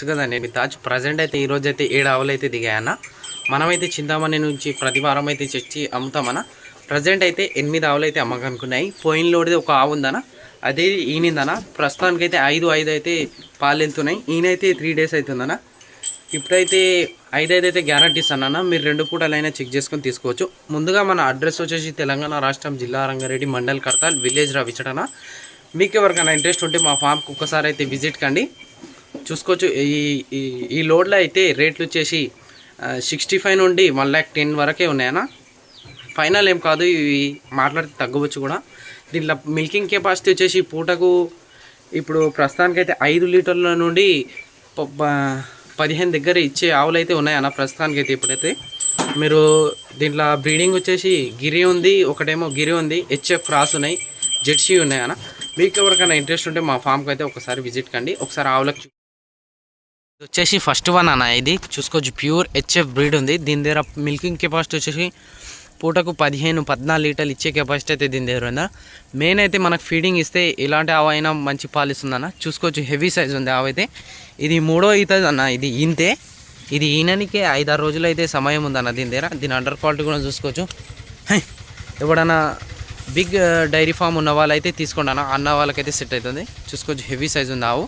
తెలుసు కదండి. మీ తాజ్ ప్రజెంట్ అయితే ఈరోజు అయితే ఏడు ఆవులు అయితే దిగాయన్న మనమైతే చింతామణి నుంచి ప్రతి వారం అయితే తెచ్చి అమ్ముతామన్న ప్రజెంట్ అయితే ఎనిమిది ఆవులు అయితే అమ్మకనుకున్నాయి. పోయిన లోడిది ఒక ఆవు ఉందన్న. అదే ఈనిందన్న ప్రస్తుతానికి అయితే ఐదు ఐదు అయితే పాలు వెళ్తున్నాయి ఈయనైతే త్రీ డేస్ అవుతుందన్న ఇప్పుడైతే ఐదు ఐదు అయితే గ్యారంటీ అన్న మీరు రెండు పూటలైనా చెక్ చేసుకొని తీసుకోవచ్చు. ముందుగా మన అడ్రస్ వచ్చేసి తెలంగాణ రాష్ట్రం జిల్లా రంగారెడ్డి మండల్ కడతాల్ విలేజ్ రావిచడన మీకు ఎవరికైనా ఇంట్రెస్ట్ ఉంటే మా ఫామ్కి ఒక్కసారి అయితే విజిట్ కండి. చూసుకోవచ్చు. ఈ ఈ ఈ లోడ్లో అయితే రేట్లు వచ్చేసి సిక్స్టీ ఫైవ్ నుండి వన్ ల్యాక్ టెన్ వరకే ఉన్నాయన్నా. ఫైనల్ ఏం కాదు ఇవి మాట్లాడితే తగ్గవచ్చు కూడా. దీంట్లో మిల్కింగ్ కెపాసిటీ వచ్చేసి పూటకు ఇప్పుడు ప్రస్తుతానికైతే ఐదు లీటర్ల నుండి పదిహేను దగ్గర ఇచ్చే ఆవులు అయితే ఉన్నాయన్న ప్రస్తుతానికైతే ఇప్పుడైతే. మీరు దీంట్లో బ్రీడింగ్ వచ్చేసి గిరి ఉంది ఒకటేమో గిరి ఉంది హెచ్ఎఫ్ క్రాస్ ఉన్నాయి జెర్సీ ఉన్నాయన్న. మీకు ఎవరికైనా ఇంట్రెస్ట్ ఉంటే మా ఫామ్కి అయితే ఒకసారి విజిట్ కండి. ఒకసారి ఆవులకు వచ్చేసి ఫస్ట్ వన్ అన్న ఇది. చూసుకోవచ్చు ప్యూర్ హెచ్ఎఫ్ బ్రీడ్ ఉంది. దీని దగ్గర మిల్కింగ్ కెపాసిటీ వచ్చేసి పూటకు పదిహేను పద్నాలుగు లీటర్లు ఇచ్చే కెపాసిటీ అయితే దీని దగ్గర ఉందా? మెయిన్ అయితే మనకు ఫీడింగ్ ఇస్తే ఇలాంటి ఆవు అయినా మంచి పాలు ఇస్తుందన్న చూసుకోవచ్చు హెవీ సైజ్ ఉంది ఆవు అయితే. ఇది మూడో అవుతుంది అన్న. ఇది ఈంతే. ఇది ఈయననికే ఐదారు రోజులు అయితే సమయం ఉందన్న దీని దగ్గర. దీని అండర్ క్వాలిటీ కూడా చూసుకోవచ్చు. ఎప్పుడన్నా ఎవడన్నా బిగ్ డైరీ ఫామ్ ఉన్న వాళ్ళైతే తీసుకోండి అన్న. అన్న వాళ్ళకైతే సెట్ అవుతుంది. చూసుకోవచ్చు హెవీ సైజ్ ఉంది ఆవు.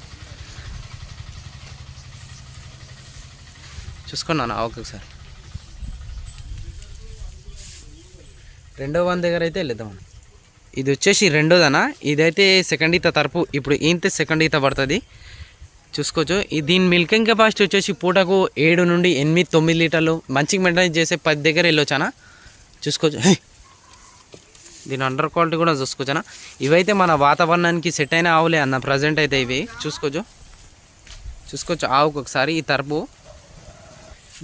చూసుకోండి నాన్న ఒక్కొక్కసారి ఒకసారి రెండో వన్ దగ్గర అయితే వెళ్దాం ఇది వచ్చేసి రెండోదనా? ఇదైతే సెకండ్ ఈత తరపు. ఇప్పుడు ఈంతే సెకండ్ ఈత పడుతుంది. చూసుకోవచ్చు. ఈ దీని మిల్కింగ్ కెపాసిటీ వచ్చేసి పూటకు ఏడు నుండి ఎనిమిది తొమ్మిది లీటర్లు. మంచిగా మెయింటైన్ చేసే పది దగ్గర వెళ్ళొచ్చానా? చూసుకోవచ్చు. దీని అండర్ క్వాలిటీ కూడా చూసుకోవచ్చానా? ఇవైతే మన వాతావరణానికి సెట్ అయిన ఆవులే అన్న ప్రజెంట్ అయితే ఇవి. చూసుకోవచ్చు. చూసుకోవచ్చు. ఆవుకు ఒకసారి ఈ తరపు.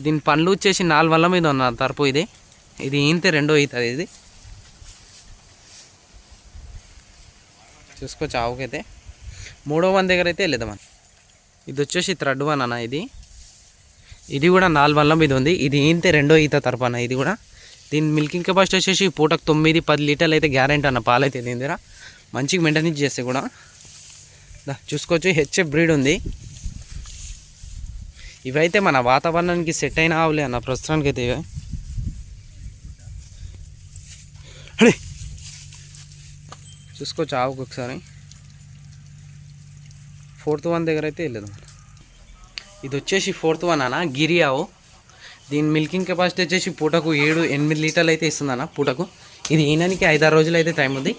దీని పండ్లు వచ్చేసి నాలుగు వల్ల మీద ఉన్న తరపు ఇది. ఇది ఈంతే రెండో అవుతుంది ఇది. చూసుకోవచ్చు ఆవుకైతే మూడో వన్ దగ్గర అయితే వెళ్ళేదాం ఇది వచ్చేసి థర్డ్ వన్ అన్న ఇది. ఇది కూడా నాలుగు వల్ల మీద ఉంది. ఇది ఈంతే రెండో ఈత తరపు అన్న ఇది కూడా. దీని మిల్కింగ్ కెపాసిటీ వచ్చేసి పూటకు తొమ్మిది పది లీటర్లు అయితే గ్యారెంటీ అన్న పాలైతే దీని దగ్గర. మంచిగా మెయింటెనెన్స్ చేస్తే కూడా. చూసుకోవచ్చు. హెచ్ఎఫ్ బ్రీడ్ ఉంది. ఇవైతే మన వాతావరణానికి సెట్ అయిన ఆవులే అన్న ప్రస్తుతానికి అయితే ఇవే. అడే చూసుకోవచ్చు ఆవుకు ఒకసారి. ఫోర్త్ వన్ దగ్గర అయితే వెళ్ళదు. ఇది వచ్చేసి ఫోర్త్ వన్ అన్న గిరి ఆవు. దీని మిల్కింగ్ కెపాసిటీ వచ్చేసి పూటకు ఏడు ఎనిమిది లీటర్లు అయితే ఇస్తుందన్న పూటకు. ఇది ఈయనకి ఐదారు రోజులు అయితే టైం ఉంది.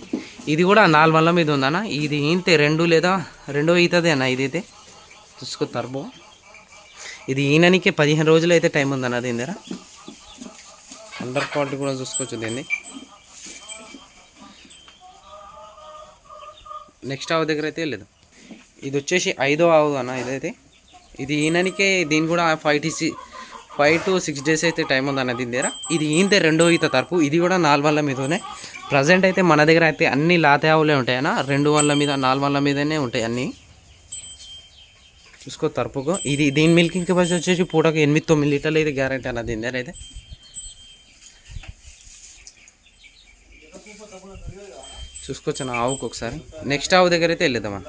ఇది కూడా నాలుగు వందల మీద ఉందన్న ఇది ఈంతే రెండు లేదా రెండో అవుతుంది అన్న ఇదైతే. చూసుకో తర్బో. ఇది ఈయననికే పదిహేను రోజులు అయితే టైం ఉందన్న దీని దగ్గర అండర్ క్వాలిటీ కూడా చూసుకోవచ్చు దీన్ని. నెక్స్ట్ ఆవు దగ్గర అయితే లేదు. ఇది వచ్చేసి ఐదో ఆవు అన్న ఇదైతే. ఇది ఈయననికే దీని కూడా fifty five to six days అయితే టైం ఉందన్న దీని దగ్గర ఇది ఈంతే రెండో ఈత తరపు. ఇది కూడా నాలుగు వల్ల మీదనే. ప్రజెంట్ అయితే మన దగ్గర అయితే అన్ని లాతే ఆవులే ఉంటాయన్న. రెండు వల్ల మీద నాలుగు వల్ల మీదనే ఉంటాయి అన్నీ. చూసుకో తరపుకు. ఇది దీని మిల్కింగ్ కెపాసిటీ వచ్చేసి పూటకు ఎనిమిది తొమ్మిది లీటర్లు అయితే గ్యారంటీ అన్నది దీని దగ్గర అయితే. చూసుకోవచ్చు నా ఆవుకు ఒకసారి. నెక్స్ట్ ఆవు దగ్గర అయితే వెళ్ళేద్దామన్న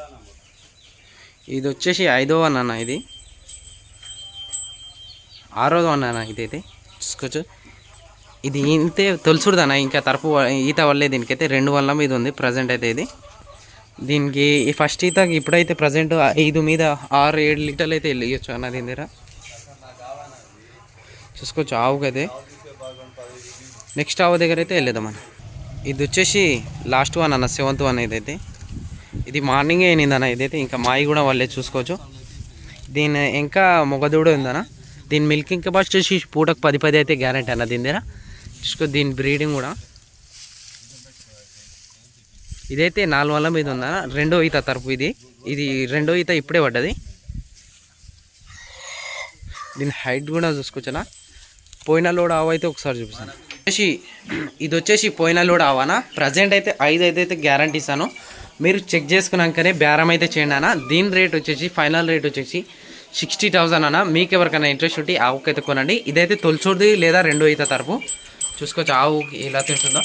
ఇది వచ్చేసి ఐదో అన్న ఇది. ఆరోదో అన్న ఇదైతే చూసుకోవచ్చు ఇది ఇంతే తొలుసుడుదన్న ఇంకా తరపు ఈత వల్లే దీనికైతే రెండు వల్ల మీద ఉంది. ప్రజెంట్ అయితే ఇది. దీనికి ఈ ఫస్ట్ ఈత ఇప్పుడైతే ప్రజెంట్ ఐదు మీద ఆరు ఏడు లీటర్లు అయితే వెళ్ళచ్చు అన్న దీని దగ్గర చూసుకోవచ్చు ఆవుకైతే నెక్స్ట్ ఆవు దగ్గర అయితే వెళ్ళేద్దామన్న ఇది వచ్చేసి లాస్ట్ వన్ అన్న సెవెంత్ వన్ ఇదైతే. ఇది మార్నింగే అయినదన్న ఇదైతే. ఇంకా మాయి కూడా వాళ్ళే చూసుకోవచ్చు. దీని ఇంకా మొగదూడు ఉందన్న. దీని మిల్కింగ్ కెపాసిటీ వచ్చి పూటకు పది పది అయితే గ్యారంటీ అన్న దీని దగ్గర చూసుకో దీని బ్రీడింగ్ కూడా. ఇదైతే నాలుగు వందల మీద ఉందా? రెండో ఈత తరపు ఇది. ఇది రెండో ఈత ఇప్పుడే పడ్డది. దీని హైట్ కూడా చూసుకోవచ్చునా? పోయిన లోడ్ ఆవు అయితే ఒకసారి చూపిస్తాను. వచ్చేసి ఇది వచ్చేసి పోయిన లోడ్ ఆవానా? ప్రజెంట్ అయితే ఐదు అయితే గ్యారంటీ ఇస్తాను. మీరు చెక్ చేసుకున్నాకనే బేరం అయితే చేయండి అన్న. దీని రేట్ వచ్చేసి ఫైనల్ రేట్ వచ్చేసి సిక్స్టీ థౌజండ్ అన్న. మీకు ఎవరికైనా ఇంట్రెస్ట్ ఉంటే ఆవుకైతే కొనండి. ఇదైతే తొలిచూడిది లేదా రెండో ఈత తరపు? చూసుకోవచ్చు. ఆవు ఎలా తెలుస్తుందో.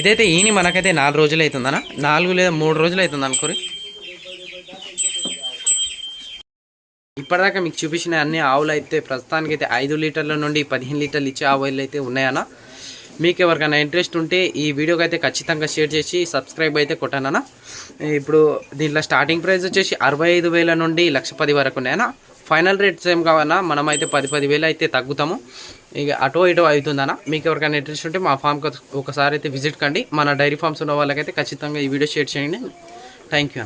ఇదైతే ఈని మనకైతే నాలుగు రోజులు అవుతుందనా? నాలుగు లేదా మూడు రోజులు అవుతుంది అనుకోరి. ఇప్పటిదాకా మీకు చూపించిన అన్ని ఆవులు అయితే ప్రస్తుతానికి అయితే ఐదు లీటర్ల నుండి పదిహేను లీటర్లు ఇచ్చే ఆవులు అయితే ఉన్నాయన్న మీకు ఎవరికైనా ఇంట్రెస్ట్ ఉంటే ఈ వీడియోకి అయితే ఖచ్చితంగా షేర్ చేసి సబ్స్క్రైబ్ అయితే కొట్టానన్నా ఇప్పుడు దీంట్లో స్టార్టింగ్ ప్రైస్ వచ్చేసి అరవై ఐదు వేల నుండి లక్ష పది వరకు ఉన్నాయన్నా ఫైనల్ రేట్స్ ఏం కావాలన్నా మనమైతే పది పది వేలు అయితే తగ్గుతాము. ఇక అటో ఇటో అవుతుందన్న. మీకు ఎవరికైనా ఇంట్రెస్ట్ ఉంటే మా ఫామ్కి ఒకసారి అయితే విజిట్ కండి. మన డైరీ ఫార్మ్స్ ఉన్న వాళ్ళకైతే ఖచ్చితంగా ఈ వీడియో షేర్ చేయండి. Thank you